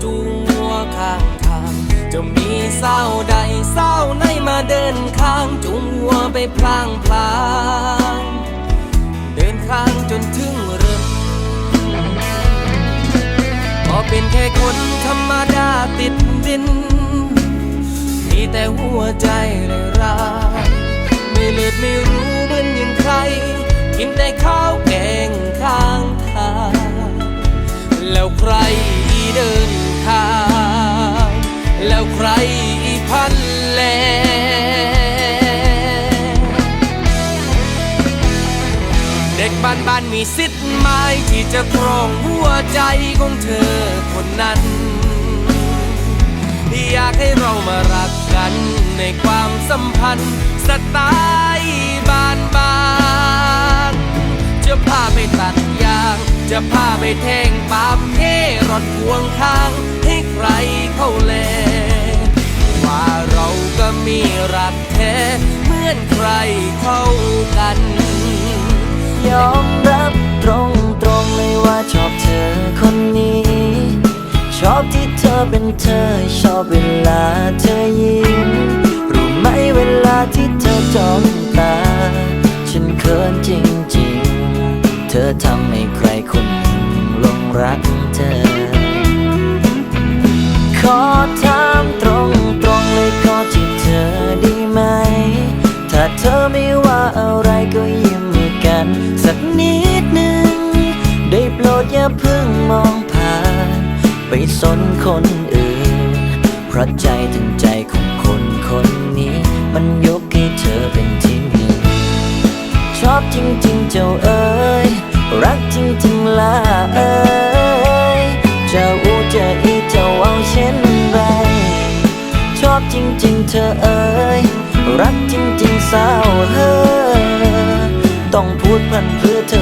เรามันโลโซจูงหัวข้างทางจะมีเศร้าใดเศร้าในมาเดินข้างจุงหัวไปพลางพลางเดินข้างจนถึงเริ่มก็เป็นแค่คนธรรมดาติดดิน มีแต่หัวใจเลยร้ายไม่เลือดไม่รู้เหมือนอย่างใคร กินแต่ข้าวานบ้านๆมีสิทธิ์ไหมที่จะครองหัวใจของเธอคนนั้น อยากให้เรามารักกันในความสัมพันธ์สไตล์บานบานจะพาไปตัดยาง จะพาไปแทงปามเทรถพวงข้าง ให้ใครเข้าแล ว่าเราก็มีรักแท้เหมือนใครเข้ากัน ยอมรับตรงตรงๆเลยว่าชอบเธอคนนี้ ชอบที่เธอเป็นเธอ ชอบเวลาเธอยิ้ม รู้ไหมเวลาที่เธอจ้องตา ฉันเขินจริงๆ เธอทำให้ใครคนหนึ่งลงรัก ไปสนคนอื่น เพราะใจถึงใจของคนคนนี้ มันยกให้เธอเป็นที่หนึ่งชอบจริงๆเจ้าเอ๋ยรักจริงๆล่ะเอ๋ยจะอูจะอีจะเอาเช่นไร ชอบจริงๆเธอเอ๋ยรักจริงๆสาวเฮ้อต้องพูดพันเพื่อเธอ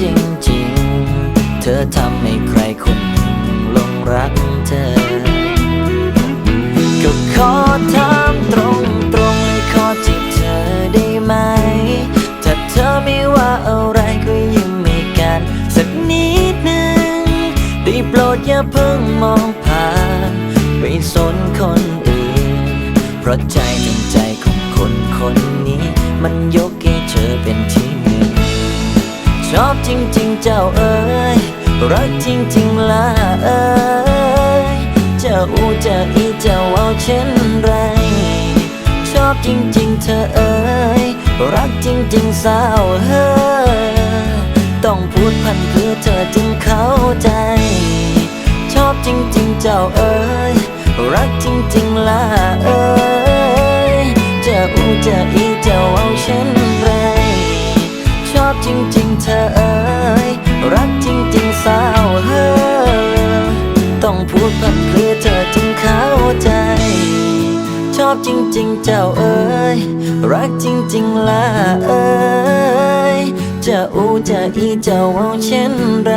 จริงๆ เธอทำให้ใครคนหนึ่งลงรักเธอ ก็ขอถามตรงตรงๆขอจีบเธอได้ไหม ถ้าเธอไม่ว่าอะไรก็ยิ้มให้กันสักนิดหนึ่งได้โปรดอย่าเพิ่งมองผ่านไปสนคนอื่น เพราะใจทั้งใจของคนคนนี้ มันยกให้เธอเป็นที่ ชอบจริงๆเจ้าเอ๋ยรักจริงๆละเอ๋ยเจ้าอูเจ้าอีเจ้าเอาเช่นไร ชอบจริงๆเธอเอ๋ยรักจริงๆสาวเฮ้อต้องพูดพันเพื่อเธอจึงเข้าใจ ชอบจริงๆเจ้าเอ๋ยรักจริงๆละเอ๋ยเจ้าอูเจ้าอีเจ้าเอาเช่นไร อบจริง ๆ เธอเอ๋ยรักจริง ๆ สาวเฮ้อต้องพูดพันเพื่อเธอจึงเข้าใจ ชอบจริง ๆ เจ้าเอ๋ยรักจริง ๆ ล่ะเอ๋ยจะอูจะอีเจ้าเอาเช่นไร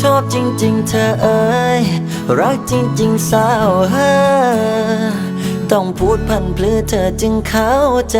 ชอบจริง ๆ เธอเอ๋ยรักจริง ๆ สาวเฮ้อต้องพูดพันเพื่อเธอจึงเข้าใจ